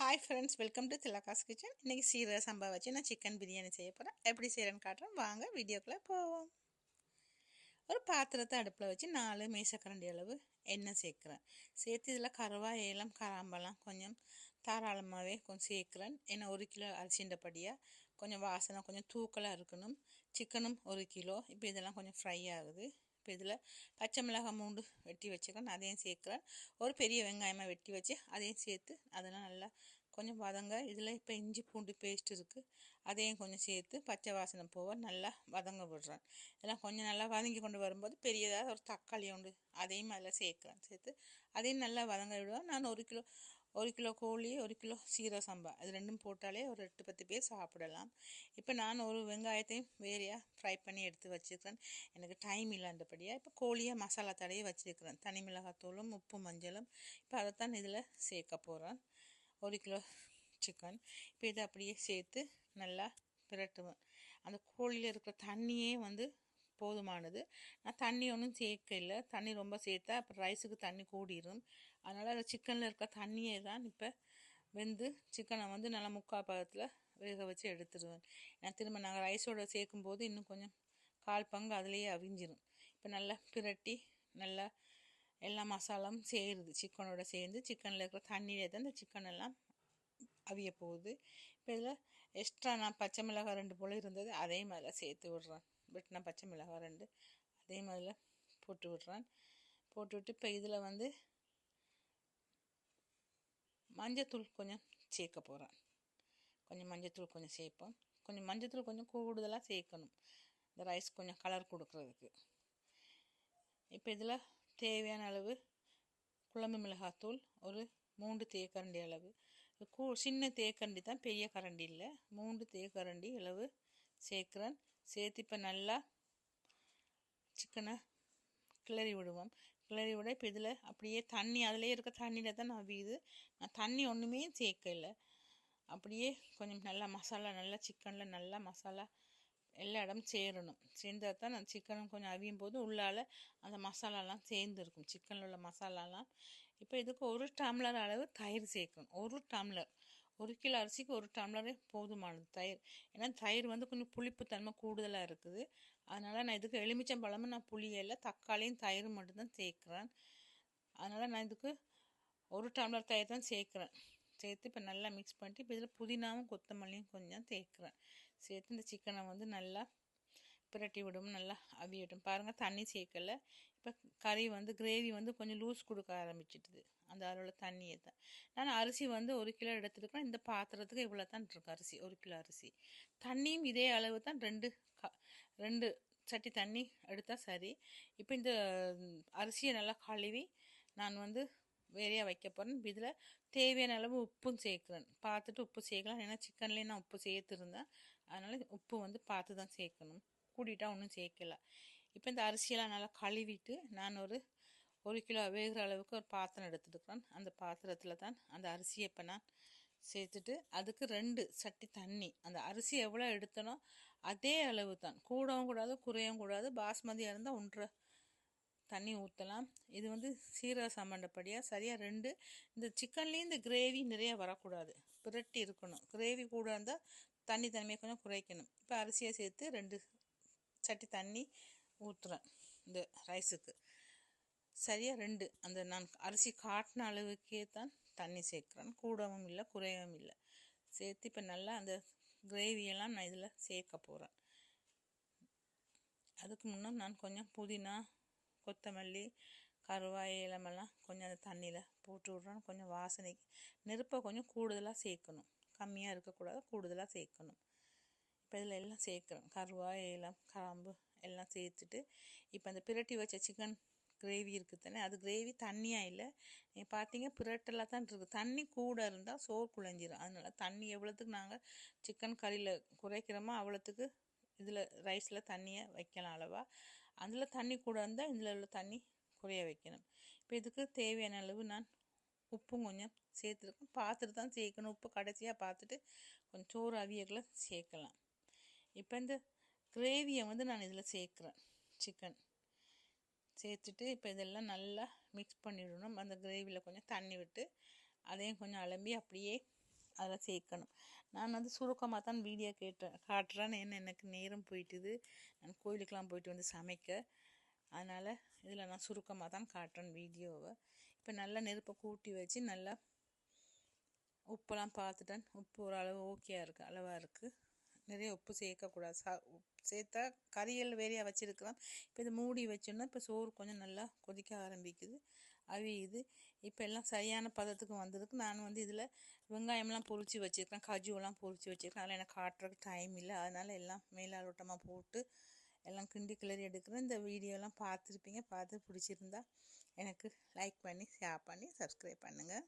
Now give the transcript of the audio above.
Hi friends welcome to Thilaga's kitchen இன்றைக்கி சீரக சம்பா வச்சு நான் சிக்கன் பிரியாணி செய்ய போகிறேன் எப்படி செய்கிறேன்னு காட்டுறேன். வாங்க வீடியோக்குள்ளே போவோம். ஒரு பாத்திரத்தை அடுப்பில் வச்சு நாலு மேசக்கரண்டி அளவு எண்ணெய் சேர்க்குறேன். சேர்த்து இதில் கருவா ஏலம் கராம்பெல்லாம் கொஞ்சம் தாராளமாகவே கொஞ்சம் சேர்க்குறேன். ஏன்னா ஒரு கிலோ அரிசிண்டபடியாக கொஞ்சம் வாசனை கொஞ்சம் தூக்கலாக இருக்கணும். சிக்கனும் ஒரு கிலோ. இப்போ இதெல்லாம் கொஞ்சம் ஃப்ரை ஆகுது. இப்போ இதில் பச்சை மிளகாய் மூண்டு வெட்டி வச்சுக்கிறேன் அதையும் சேர்க்குறேன். ஒரு பெரிய வெங்காயமாக வெட்டி வச்சு அதையும் சேர்த்து அதெல்லாம் நல்லா கொஞ்சம் வதங்க இதில் இப்போ இஞ்சி பூண்டு பேஸ்ட் இருக்குது அதையும் கொஞ்சம் சேர்த்து பச்சை வாசனை போக நல்லா வதங்க விடுறேன். இதெல்லாம் கொஞ்சம் நல்லா வதங்கி கொண்டு வரும்போது பெரியதாக ஒரு தக்காளி உண்டு அதையும் அதில் சேர்க்குறேன். சேர்த்து அதையும் நல்லா வதங்க விடுவேன். நான் ஒரு கிலோ ஒரு கிலோ கோழி ஒரு கிலோ சீரக சம்பா. அது ரெண்டும் போட்டாலே ஒரு எட்டு பத்து பேர் சாப்பிடலாம். இப்போ நான் ஒரு வெங்காயத்தையும் வேறையாக ஃப்ரை பண்ணி எடுத்து வச்சுருக்கிறேன் எனக்கு டைம் இல்லாண்டபடியாக இப்போ கோழியை மசாலா தடையை வச்சுருக்கிறேன். தனி மிளகாத்தூளும் உப்பு மஞ்சளும். இப்போ அதைத்தான் இதில் சேர்க்க போகிறேன் ஒரு கிலோ சிக்கன் இப்போ இதை அப்படியே சேர்த்து நல்லா பிரட்டுவேன். அந்த கோழியில் இருக்கிற தண்ணியே வந்து போதுமானது. நான் தண்ணி ஒன்றும் சேர்க்க இல்லை தண்ணி ரொம்ப சேர்த்தா அப்புறம் ரைஸுக்கு தண்ணி கூடிரும். அதனால் அந்த சிக்கனில் இருக்க தண்ணியே தான் இப்போ வெந்து சிக்கனை வந்து நல்லா முக்கால் பதத்தில் வேக வச்சு எடுத்துடுவேன் நான் திரும்ப நாங்கள் ரைஸோட சேர்க்கும்போது இன்னும் கொஞ்சம் கால் பங்கு அதுலேயே அவிஞ்சிரும். இப்போ நல்லா பிரட்டி நல்லா எல்லா மசாலாவும் சேருது. சிக்கனோட சேர்ந்து சிக்கனில் இருக்கிற தண்ணியிலே தான் இந்த சிக்கன் எல்லாம் அவிய போகுது இப்போ இதில் எக்ஸ்ட்ரா நான் பச்சை மிளகாய் ரெண்டு போல் இருந்தது அதையும் அதில் சேர்த்து விட்றேன். வெட்டின பச்சை மிளகாய் ரெண்டு அதையும் அதில் போட்டு விட்றேன். போட்டு விட்டு இப்போ இதில் வந்து மஞ்சத்தூள் கொஞ்சம் சேர்க்க போகிறேன் கொஞ்சம் மஞ்சத்தூள் கொஞ்சம் சேர்ப்போம். கொஞ்சம் மஞ்சத்தூள் கொஞ்சம் கூடுதலாக சேர்க்கணும். இந்த ரைஸ் கொஞ்சம் கலர் கொடுக்குறதுக்கு. இப்போ இதில் தேவையான அளவு குழம்பு மிளகாத்தூள் ஒரு மூன்று தேக்கரண்டி அளவு. கூ சின்ன தேக்கரண்டி தான் பெரிய கரண்டி இல்லை. மூன்று தேக்கரண்டி அளவு சேர்க்குறேன். சேர்த்து இப்போ நல்லா சிக்கனை கிளறி விடுவோம். கிளறி விட இப்போ இதில் அப்படியே தண்ணி அதிலே இருக்க தண்ணியில் தான் நான் வீது. நான் தண்ணி ஒன்றுமே சேர்க்கல. அப்படியே கொஞ்சம் நல்லா மசாலா நல்லா சிக்கனில் நல்லா மசாலா எல்லா இடமும் சேரணும். சேர்ந்தால் தான் நான் சிக்கனும் கொஞ்சம் அவியும் போது உள்ளால் அந்த மசாலாலாம் சேர்ந்துருக்கும் சிக்கனில் உள்ள மசாலாலாம். இப்போ இதுக்கு ஒரு டம்ளர் அளவு தயிர் சேர்க்கணும். ஒரு டம்ளர். ஒரு கிலோ அரிசிக்கு ஒரு டம்ளரே போதுமானது தயிர். ஏன்னா தயிர் வந்து கொஞ்சம் புளிப்பு தன்மை கூடுதலாக இருக்குது. அதனால் நான் இதுக்கு எலுமிச்சம்பழமும் நான் புளியல தக்காளியும் தயிரும் மட்டும்தான் சேர்க்குறேன். அதனால் நான் இதுக்கு ஒரு டம்ளர் தயிர் தான் சேர்க்குறேன். சேர்த்து இப்போ நல்லா மிக்ஸ் பண்ணிட்டு இப்போ இதில் புதினாவும் கொத்தமல்லியும் கொஞ்சம் சேர்க்குறேன். சேர்த்து இந்த சிக்கனை வந்து நல்லா பிரட்டி விடும் நல்லா அவியட்டும் பாருங்கள் தண்ணி சேர்க்கலை. இப்போ கறி வந்து கிரேவி வந்து கொஞ்சம் லூஸ் கொடுக்க ஆரம்பிச்சிட்டுது அந்த அளவில் தண்ணியை தான். நான் அரிசி வந்து ஒரு கிலோ எடுத்துருக்கேன். இந்த பாத்திரத்துக்கு இவ்வளோ தான் இருக்கு அரிசி ஒரு கிலோ அரிசி. தண்ணியும் இதே அளவு தான். ரெண்டு க ரெண்டு சட்டி தண்ணி எடுத்தால் சரி. இப்போ இந்த அரிசியை நல்லா கழுவி நான் வந்து வேறையாக வைக்க போகிறேன் இதில் தேவையான அளவு உப்பும் சேர்க்குறேன். பார்த்துட்டு உப்பு சேர்க்கலாம். ஏன்னா சிக்கன்லேயே நான் உப்பு சேர்த்துருந்தேன். அதனால் உப்பு வந்து பார்த்து தான் சேர்க்கணும். கூட்டிட்டா ஒன்றும் சேர்க்கல. இப்போ இந்த அரிசியெல்லாம் நல்லா கழுவிட்டு நான் ஒரு ஒரு கிலோ வேகிற அளவுக்கு ஒரு பாத்திரம் எடுத்துட்டுக்கிறேன். அந்த பாத்திரத்தில் தான் அந்த அரிசியை இப்போ நான் சேர்த்துட்டு அதுக்கு ரெண்டு சட்டி தண்ணி. அந்த அரிசி எவ்வளோ எடுத்தனோ அதே அளவு தான். கூடவும் கூடாது குறையவும் கூடாது. பாஸ்மதியாக இருந்தால் ஒன்றரை தண்ணி ஊற்றலாம் இது வந்து சீரக சம்மண்டப்படியாக சரியாக ரெண்டு இந்த சிக்கன்லேயும் இந்த கிரேவி நிறைய வரக்கூடாது. பிரட்டி இருக்கணும். கிரேவி கூட இருந்தால் தண்ணி தன்மையை கொஞ்சம் குறைக்கணும். இப்போ அரிசியை சேர்த்து ரெண்டு சட்டி தண்ணி ஊற்றுறேன் இந்த ரைஸுக்கு. சரியாக ரெண்டு அந்த நான் அரிசி காட்டின அளவுக்கே தான் தண்ணி சேர்க்குறேன். கூடவும் இல்லை குறையவும் இல்லை. சேர்த்து இப்போ நல்லா அந்த கிரேவியெல்லாம் நான் இதில் சேர்க்க போகிறேன் அதுக்கு முன்னே நான் கொஞ்சம் புதினா கொத்தமல்லி கருவாய் இலமெல்லாம் கொஞ்சம் அந்த தண்ணியில் போட்டு விட்றோம் கொஞ்சம் வாசனைக்கு நெருப்பை கொஞ்சம் கூடுதலாக சேர்க்கணும். கம்மியாக இருக்கக்கூடாது கூடுதலாக சேர்க்கணும். இப்போ இதில் எல்லாம் சேர்க்குறோம் கருவாய் ஏலம் கிராம்பு எல்லாம் சேர்த்துட்டு இப்போ அந்த பிரட்டி வச்ச சிக்கன் கிரேவி இருக்குது தானே அது கிரேவி தண்ணியாக இல்லை? நீங்கள் பார்த்தீங்க பிரட்டலாக தான் இருக்குது தண்ணி கூட இருந்தால் சோறு குழஞ்சிரும். அதனால் தண்ணி எவ்வளோத்துக்கு நாங்கள் சிக்கன் கறியில் குறைக்கிறோமோ அவ்வளோத்துக்கு இதில் ரைஸில் தண்ணியை வைக்கலாம் அளவாக அதில் தண்ணி கூட இருந்தால் இதில் உள்ள தண்ணி குறைய வைக்கணும். இப்போ இதுக்கு தேவையான அளவு நான் உப்பும் கொஞ்சம் சேர்த்துருக்கேன். பார்த்துட்டு தான் சேர்க்கணும். உப்பு கடைசியாக பார்த்துட்டு கொஞ்சம் சோறு அவியக்கில் சேர்க்கலாம். இப்போ இந்த கிரேவியை வந்து நான் இதில் சேர்க்குறேன். சிக்கன் சேர்த்துட்டு இப்போ இதெல்லாம் நல்லா மிக்ஸ் பண்ணிடணும். அந்த கிரேவியில் கொஞ்சம் தண்ணி விட்டு அதையும் கொஞ்சம் அலம்பி அப்படியே அதில் சேர்க்கணும். நான் வந்து சுருக்கமாக தான் வீடியோ கேட்டேன். காட்டுறேன். என்ன எனக்கு நேரம் போயிட்டுது. நான் கோயிலுக்கெலாம் போயிட்டு வந்து சமைக்க. அதனால் இதில் நான் சுருக்கமாக தான் காட்டுறேன் வீடியோவை இப்போ நல்லா நெருப்பை கூட்டி வச்சு நல்லா உப்பெல்லாம் பார்த்துட்டேன். உப்பு ஓரளவு ஓகே இருக்குது அளவாக இருக்குது நிறைய உப்பு சேர்க்கக்கூடாது. சா சேர்த்தா கறிகள் வேறையாக வச்சுருக்கலாம். இப்போ இது மூடி வச்சோன்னா இப்போ சோறு கொஞ்சம் நல்லா கொதிக்க ஆரம்பிக்குது அவியுது. இப்போ எல்லாம் சரியான பதத்துக்கு வந்ததுக்கு நான் வந்து இதில் வெங்காயம்லாம் பொரிச்சு வச்சுருக்கேன். கஜுவெல்லாம் பொறிச்சு வச்சுருக்கேன். அதனால் எனக்கு காட்டுறதுக்கு டைம் இல்லை. அதனால் எல்லாம் மேலாலோட்டமாக போட்டு எல்லாம் கிண்டி கிளறி எடுக்கிறேன். இந்த வீடியோலாம் பார்த்துருப்பீங்க. பார்த்து பிடிச்சிருந்தா எனக்கு லைக் பண்ணி ஷேர் பண்ணி சப்ஸ்கிரைப் பண்ணுங்கள்